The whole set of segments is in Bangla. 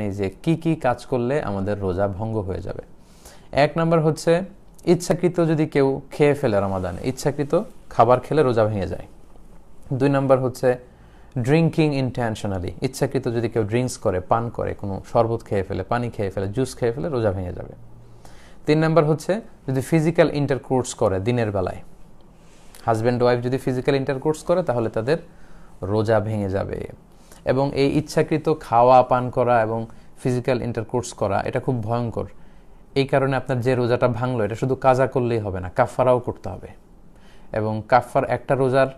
নিই যে কি কি কাজ করলে আমাদের রোজা ভঙ্গ হয়ে যাবে। এক নাম্বার হচ্ছে, ইচ্ছাকৃত যদি কেউ খেয়ে ফেলে রমাদানে, ইচ্ছাকৃত খাবার খেলে রোজা ভেঙে যায়। দুই নাম্বার হচ্ছে ড্রিঙ্কিং ইন্টেনশনালি ইচ্ছাকৃত যদি কেউ ড্রিঙ্কস করে, পান করে, কোনো শরবত খেয়ে ফেলে, পানি খেয়ে ফেলে জুস খেয়ে ফেলে, রোজা ভেঙে যাবে। তিন নাম্বার হচ্ছে, যদি ফিজিক্যাল ইন্টারকোর্স করে দিনের বেলায় হাজব্যান্ড ওয়াইফ যদি ফিজিক্যাল ইন্টারকোর্স করে, তাহলে তাদের রোজা ভেঙে যাবে। এবং এই ইচ্ছাকৃত খাওয়া, পান করা এবং ফিজিক্যাল ইন্টারকোর্স করা, এটা খুব ভয়ঙ্কর। এই কারণে আপনার যে রোজাটা ভাঙলো, এটা শুধু কাজা করলেই হবে না কাফারাও করতে হবে। এবং কাফার একটা রোজার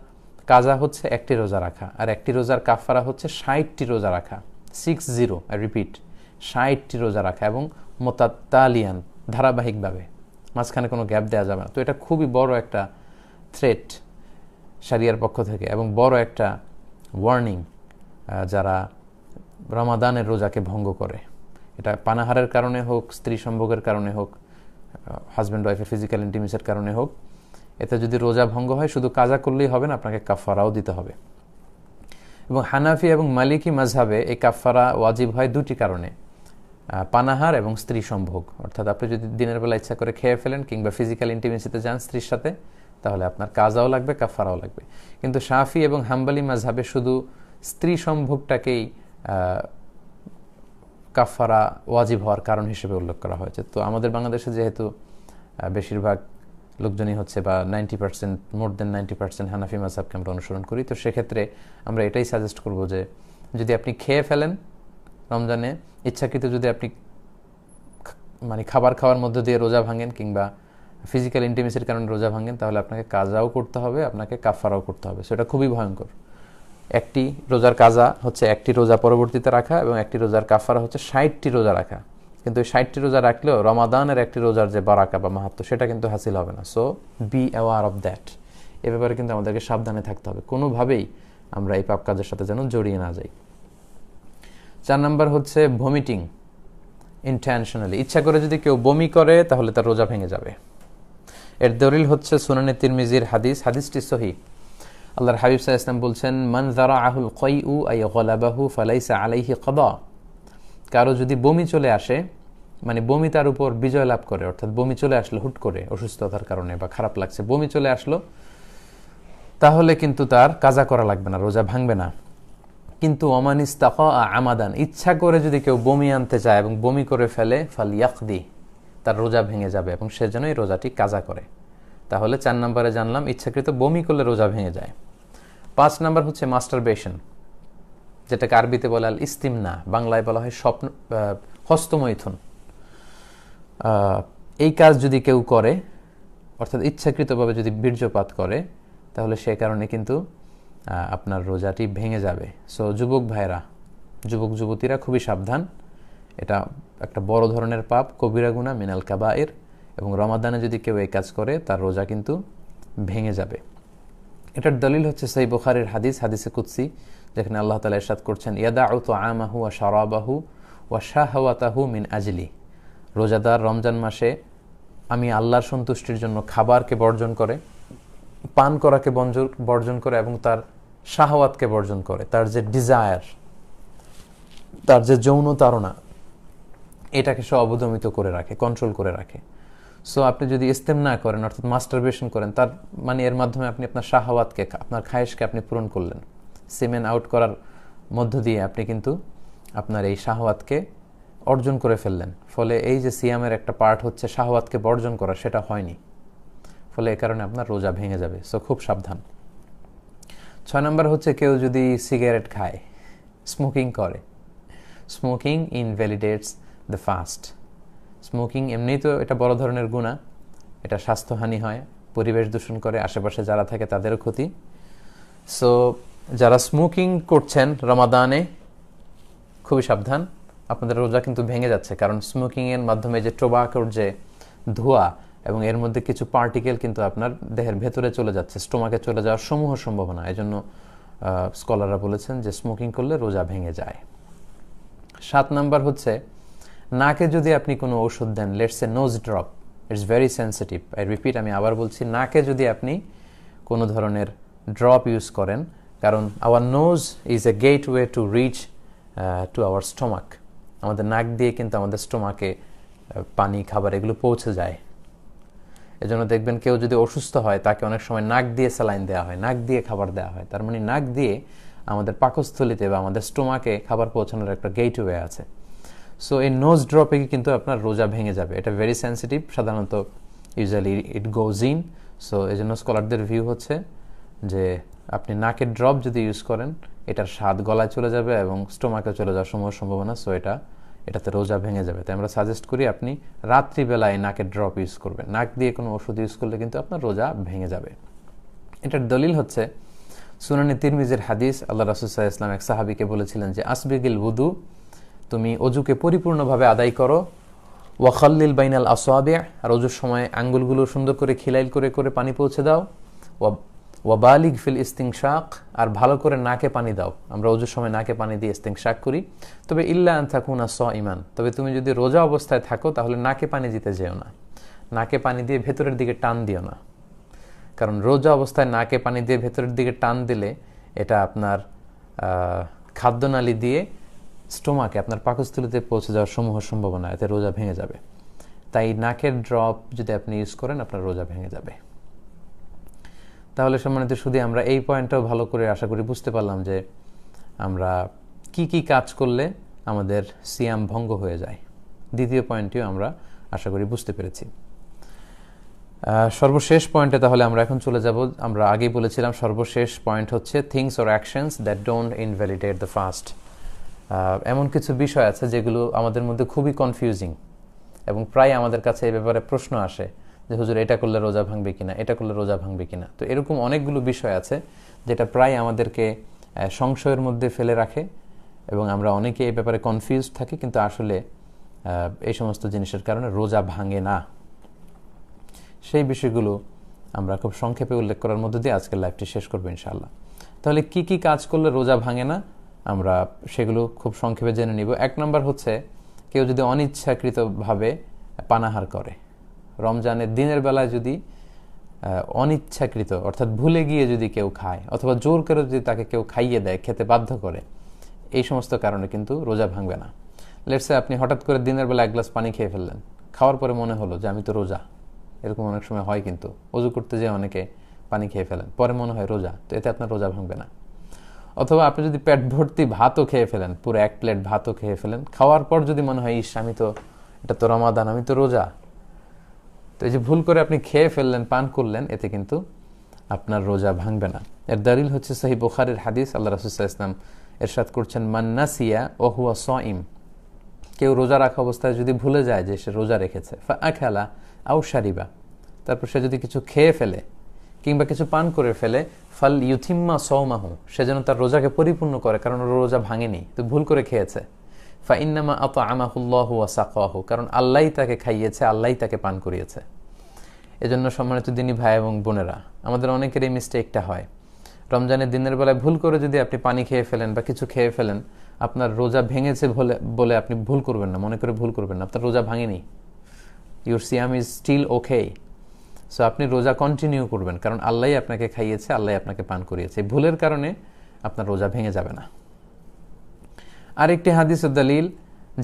কাজা হচ্ছে একটি রোজা রাখা, আর একটি রোজার কাফারা হচ্ছে ষাটটি রোজা রাখা। সিক্স জিরো রিপিট ষাটটি রোজা রাখা এবং মোতাত্তালিয়ান, ধারাবাহিকভাবে। মাঝখানে কোনো গ্যাপ দেওয়া যাবে না। তো এটা খুবই বড় একটা থ্রেট সারিয়ার পক্ষ থেকে, এবং বড় একটা ওয়ার্নিং যারা রমাদানের রোজাকে ভঙ্গ করে। এটা পানাহারের কারণে হোক, স্ত্রী সম্ভোগের কারণে হোক হাজব্যান্ড ওয়াইফের ফিজিক্যাল ইন্টিমেসের কারণে হোক, এতে যদি রোজা ভঙ্গ হয়, শুধু কাজা করলেই হবে না, আপনাকে কাফারাও দিতে হবে। এবং হানাফি এবং মালিকি মাঝহাবে এই কাফারা ওয়াজিব হয় দুটি কারণে পানাহার এবং স্ত্রী সম্ভোগ। অর্থাৎ আপনি যদি দিনের বেলা ইচ্ছা করে খেয়ে ফেলেন কিংবা ফিজিক্যাল ইন্টিমেসিতে যান স্ত্রীর সাথে, তাহলে আপনার কাজাও লাগবে কাফারাও লাগবে। কিন্তু শাফি এবং হাম্বালি মাঝহাবে শুধু স্ত্রী সম্ভোগটাকেই কাফারা ওয়াজিব হওয়ার কারণ হিসেবে উল্লেখ করা হয়েছে। তো আমাদের বাংলাদেশে যেহেতু বেশিরভাগ লোকজনই হচ্ছে বা ninety percent, more than ninety percent Hanafi মাসাবকে আমরা অনুসরণ করি। তো সেক্ষেত্রে আমরা এটাই সাজেস্ট করব যে, যদি আপনি খেয়ে ফেলেন রমজানে, ইচ্ছাকৃত যদি আপনি মানে খাবার খাওয়ার মধ্য দিয়ে রোজা ভাঙেন কিংবা ফিজিক্যাল ইন্টিমেসির কারণে রোজা ভাঙেন, তাহলে আপনাকে কাজাও করতে হবে, আপনাকে কাফারাও করতে হবে। সেটা খুবই ভয়ঙ্কর। একটি রোজার কাজা হচ্ছে একটি রোজা পরবর্তীতে রাখা এবং একটি রোজার কাফারা হচ্ছে ষাটটি রোজা রাখা। কিন্তু এই ষাটটি রোজা রাখলেও রমাদানের একটি রোজার যে বারাকা বা মাহাত্ম, সেটা কিন্তু হাসিল হবে না। So be aware of that এ ব্যাপারে কিন্তু আমাদেরকে সাবধানে থাকতে হবে। কোনোভাবেই আমরা এই পাপ কাজের সাথে যেন জড়িয়ে না যাই। চার নাম্বার হচ্ছে ভমিটিং ইন্টেনশনালি ইচ্ছা করে যদি কেউ বমি করে, তাহলে তার রোজা ভেঙে যাবে। এর দলিল হচ্ছে সুনানি তিরমিজির হাদিস। হাদিসটি সহি। আল্লাহর হাবিব সাহা ইসলাম বলছেন, মান জারা আহুল কই উ আই গলাবাহু ফালাইসা আলাইহি কদা। কারও যদি বমি চলে আসে মানে বমি তার উপর বিজয় লাভ করে, অর্থাৎ বমি চলে আসলো হুট করে অসুস্থতার কারণে বা খারাপ লাগছে, বমি চলে আসলো, তাহলে কিন্তু তার কাজা করা লাগবে না, রোজা ভাঙবে না। কিন্তু অমানিস্তাকা আমাদান, ইচ্ছা করে যদি কেউ বমি আনতে চায় এবং বমি করে ফেলে ফাল ইয়াকদি তার রোজা ভেঙে যাবে এবং সে যেন এই রোজাটি কাজা করে। তাহলে চার নম্বরে জানলাম, ইচ্ছাকৃত বমি করলে রোজা ভেঙে যায়। পাঁচ নাম্বার হচ্ছে মাস্টারবেশন যেটাকে আরবিতে বলে আল ইস্তিমনা, বাংলায় বলা হয় স্বপ্ন হস্তমৈথুন। এই কাজ যদি কেউ করে, অর্থাৎ ইচ্ছাকৃতভাবে যদি বীর্যপাত করে, তাহলে সে কারণে কিন্তু আপনার রোজাটি ভেঙে যাবে। সো যুবক ভাইরা যুবক যুবতীরা খুবই সাবধান। এটা একটা বড় ধরনের পাপ, কবিরা গুণা মিনাল কাবায়ের। এবং রমাদানে যদি কেউ এই কাজ করে, তার রোজা কিন্তু ভেঙে যাবে। এটার দলিল হচ্ছে সেই বুখারের হাদিস, হাদিসে কুৎসি যেখানে আল্লাহ তালা ইরশাদ করছেন ইয়াদা আউ তো আমাহু ওয়া শারাবাহু ওয়া শাহওয়াতাহু মিন আজলি। রোজাদার রমজান মাসে আমি আল্লাহর সন্তুষ্টির জন্য খাবারকে বর্জন করে, পান করাকে বর্জন করে এবং তার শাহওয়াতকে বর্জন করে, তার যে ডিজায়ার তার যে যৌন এটাকে সে অবদমিত করে রাখে কন্ট্রোল করে রাখে। সো আপনি যদি ইস্তেম না করেন, অর্থাৎ মাস্টারবেশন করেন, তার মানে এর মাধ্যমে আপনি আপনার শাহওয়াতকে, আপনার খায়েশকে আপনি পূরণ করলেন। সিমেন আউট করার মধ্য দিয়ে আপনি কিন্তু আপনার এই শাহওয়াতকে অর্জন করে ফেললেন। ফলে এই যে সিয়ামের একটা পার্ট হচ্ছে শাহওয়াতকে বর্জন করা, সেটা হয়নি। ফলে এ কারণে আপনার রোজা ভেঙে যাবে। সো খুব সাবধান। ছয় নম্বর হচ্ছে কেউ যদি সিগারেট খায় স্মোকিং করে। Smoking invalidates the fast smoking এমনিই তো এটা বড় ধরনের গুণা। এটা স্বাস্থ্যহানি হয়, পরিবেশ দূষণ করে, আশেপাশে যারা থাকে তাদেরও ক্ষতি। সো যারা স্মোকিং করছেন রমাদানে, খুবই সাবধান। আপনাদের রোজা কিন্তু ভেঙে যাচ্ছে, কারণ স্মোকিংয়ের মাধ্যমে যে টোবাকোর যে ধোঁয়া এবং এর মধ্যে কিছু পার্টিকেল কিন্তু আপনার দেহের ভেতরে চলে যাচ্ছে, স্টোমাকে চলে যাওয়ার সমূহ সম্ভাবনা। এই জন্য স্কলাররা বলেছেন যে স্মোকিং করলে রোজা ভেঙে যায়। সাত নাম্বার হচ্ছে নাকে যদি আপনি কোনো ওষুধ দেন let's a nose drop it's very sensitive I repeat আমি আবার বলছি, নাকে যদি আপনি কোনো ধরনের ড্রপ ইউজ করেন, কারণ our nose is a gateway to reach to our stomach আমাদের নাক দিয়ে কিন্তু আমাদের স্টোমাকে পানি, খাবার এগুলো পৌঁছে যায়। এজন্য দেখবেন কেউ যদি অসুস্থ হয়, তাকে অনেক সময় নাক দিয়ে স্যালাইন দেওয়া হয়, নাক দিয়ে খাবার দেওয়া হয়। তার মানে নাক দিয়ে আমাদের পাকস্থলিতে বা আমাদের স্টোমাকে খাবার পৌঁছানোর একটা গেটওয়ে আছে। সো এই নোজ ড্রপে কিন্তু আপনার রোজা ভেঙে যাবে। এটা ভেরি সেন্সিটিভ সাধারণত usually it goes in so এই জন্য স্কলারদের ভিউ হচ্ছে যে আপনি নাকের ড্রপ যদি ইউজ করেন, এটার স্বাদ গলায় চলে যাবে এবং স্টোমাকে চলে যাওয়ার সময় সম্ভাবনা। সো এটা, এটাতে রোজা ভেঙে যাবে। তাই আমরা সাজেস্ট করি আপনি রাত্রিবেলায় নাকের ড্রপ ইউজ করবেন। নাক দিয়ে কোনো ওষুধ ইউজ করলে কিন্তু আপনার রোজা ভেঙে যাবে। এটার দলিল হচ্ছে সুনানি তিরমিজের হাদিস। আল্লাহ রাসুসাহ ইসলাম এক সাহাবিকে বলেছিলেন যে, আসবিগিল বুদু তুমি অজুকে পরিপূর্ণভাবে আদায় করো। ওয়াখাল্লিল বাইনাল আসোয়াবে আর অজুর সময় আঙ্গুলগুলো সুন্দর করে খিলাইল করে করে পানি পৌঁছে দাও। ওয়া ওয়াবালিগ ফিল শাক আর ভালো করে নাকে পানি দাও। আমরা অজুর সময় নাকে পানি দিয়ে শাক করি। তবে ইল্লা আন থাকুন স ইমান তবে তুমি যদি রোজা অবস্থায় থাকো, তাহলে নাকে পানি দিতে যেও না। নাকে পানি দিয়ে ভেতরের দিকে টান দিও না। কারণ রোজা অবস্থায় নাকে পানি দিয়ে ভেতরের দিকে টান দিলে এটা আপনার খাদ্যনালী দিয়ে স্টোমাকে আপনার পাকস্থলিতে পৌঁছে যাওয়ার সমূহ সম্ভাবনা, এতে রোজা ভেঙে যাবে। তাই নাকের ড্রপ যদি আপনি ইউজ করেন, আপনার রোজা ভেঙে যাবে। তাহলে সম্মানিত শুধু আমরা এই পয়েন্টটাও ভালো করে আশা করি বুঝতে পারলাম যে আমরা কি কি কাজ করলে আমাদের সিয়াম ভঙ্গ হয়ে যায়। দ্বিতীয় পয়েন্টটিও আমরা আশা করি বুঝতে পেরেছি। সর্বশেষ পয়েন্টে তাহলে আমরা এখন চলে যাব। আমরা আগেই বলেছিলাম, সর্বশেষ পয়েন্ট হচ্ছে things or actions that don't invalidate the fast এমন কিছু বিষয় আছে যেগুলো আমাদের মধ্যে খুবই কনফিউজিং এবং প্রায় আমাদের কাছে এই ব্যাপারে প্রশ্ন আসে যে, হুজুর, এটা করলে রোজা ভাঙবে কিনা? এটা করলে রোজা ভাঙবে কিনা? তো এরকম অনেকগুলো বিষয় আছে যেটা প্রায় আমাদেরকে সংশয়ের মধ্যে ফেলে রাখে এবং আমরা অনেকে এই ব্যাপারে কনফিউজ থাকি কিন্তু আসলে এই সমস্ত জিনিসের কারণে রোজা ভাঙে না। সেই বিষয়গুলো আমরা খুব সংক্ষেপে উল্লেখ করার মধ্য দিয়ে আজকের লাইফটি শেষ করব ইনশাল্লাহ তাহলে কি কি কাজ করলে রোজা ভাঙে না? আমরা সেগুলো খুব সংক্ষেপে জেনে নিব। এক নম্বর হচ্ছে, কেউ যদি অনিচ্ছাকৃতভাবে পানাহার করে, রমজানের দিনের বেলায় যদি অনিচ্ছাকৃত, অর্থাৎ ভুলে গিয়ে যদি কেউ খায়, অথবা জোর করে যদি তাকে কেউ খাইয়ে দেয়, খেতে বাধ্য করে, এই সমস্ত কারণে কিন্তু রোজা ভাঙবে না। লেটসে আপনি হঠাৎ করে দিনের বেলা এক গ্লাস পানি খেয়ে ফেললেন, খাওয়ার পরে মনে হলো যে, আমি তো রোজা। এরকম অনেক সময় হয় কিন্তু, অজু করতে যেয়ে অনেকে পানি খেয়ে ফেলেন, পরে মনে হয় রোজা, তো এতে আপনার রোজা ভাঙবে না। অথবা আপনি যদি পেট ভর্তি ভাতও খেয়ে ফেলেন, পুরো এক প্লেট ভাতও খেয়ে ফেলেন, খাওয়ার পর যদি মনে হয়, ইস, আমি তো, এটা তো রমাদান, আমি তো রোজা। তো এই যে ভুল করে আপনি খেয়ে ফেললেন, পান করলেন, এতে কিন্তু আপনার রোজা ভাঙবে না। এর দালিল হচ্ছে সাহি বোখারের হাদিস, আল্লাহ রাসুসাহ ইসলাম এরশাদ করছেন মান্নাসিয়া ওহুয়া সইম। কেউ রোজা রাখা অবস্থায় যদি ভুলে যায় যে সে রোজা রেখেছে খেলা আউ সারিবা তারপর সে যদি কিছু খেয়ে ফেলে কিংবা কিছু পান করে ফেলে, ফাল ইউথিম্মা সৌমাহু সে যেন তার রোজাকে পরিপূর্ণ করে, কারণ ওর রোজা ভাঙেনি, তো ভুল করে খেয়েছে। ফা ইন্নামা আত আমাহুল্লাহ ওয়াসাকাহু কারণ আল্লাহ তাকে খাইয়েছে আল্লাহ তাকে পান করিয়েছে। এজন্য সম্মানিত দিনী ভাই এবং বোনেরা, আমাদের অনেকের এই মিস্টেকটা হয়। রমজানের দিনের বেলায় ভুল করে যদি আপনি পানি খেয়ে ফেলেন বা কিছু খেয়ে ফেলেন, আপনার রোজা ভেঙেছে বলে বলে আপনি ভুল করবেন না, মনে করে ভুল করবেন না, আপনার রোজা ভাঙেনি। ইউর সিয়াম ইজ স্টিল ওকে সো আপনি রোজা কন্টিনিউ করবেন। কারণ আল্লাহ আপনাকে খাইয়েছে, আল্লাহ আপনাকে পান করিয়েছে। ভুলের কারণে আপনার রোজা ভেঙে যাবে না। আরেকটি হাদিস দলিল,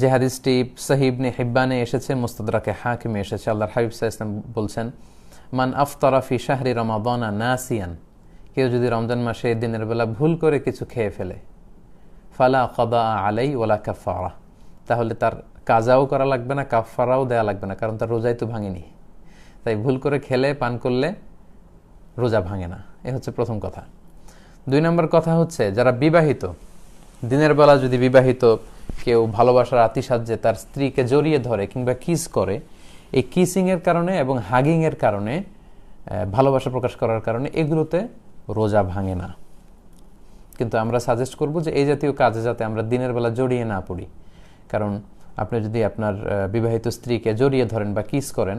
যে হাদিসটি সাহিবনে হিব্বানে এসেছে, মুস্তদরাকে হাকিমে এসেছে। আল্লাহ হাবিব ইসলাম বলছেন, মান আফতারাফি শাহরি রমাদানা নাসিয়ান কেউ যদি রমজান মাসে দিনের বেলা ভুল করে কিছু খেয়ে ফেলে, ফালা কদা আলাই ওলা কাফারা তাহলে তার কাজাও করা লাগবে না কাফারাও দেওয়া লাগবে না, কারণ তার রোজাই তো ভাঙেনি। তাই ভুল করে খেলে, পান করলে রোজা ভাঙে না। এ হচ্ছে প্রথম কথা। দুই নম্বর কথা হচ্ছে, যারা বিবাহিত, দিনের বেলা যদি বিবাহিত কেউ ভালোবাসার আতিসাহ্যে তার স্ত্রীকে জড়িয়ে ধরে কিংবা কিস করে, এই কিসিংয়ের কারণে এবং হাগিংয়ের কারণে ভালোবাসা প্রকাশ করার কারণে এগুলোতে রোজা ভাঙে না। কিন্তু আমরা সাজেস্ট করব যে এই জাতীয় কাজে যাতে আমরা দিনের বেলা জড়িয়ে না পড়ি। কারণ আপনি যদি আপনার বিবাহিত স্ত্রীকে জড়িয়ে ধরেন বা কিস করেন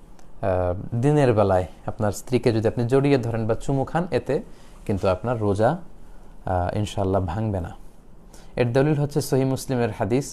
দিনের বেলায় আপনার স্ত্রীকে যদি আপনি জড়িয়ে ধরেন বা চুমু খান, এতে কিন্তু আপনার রোজা ইনশাল্লাহ ভাঙবে না। এর দলিল হচ্ছে সহি মুসলিমের হাদিস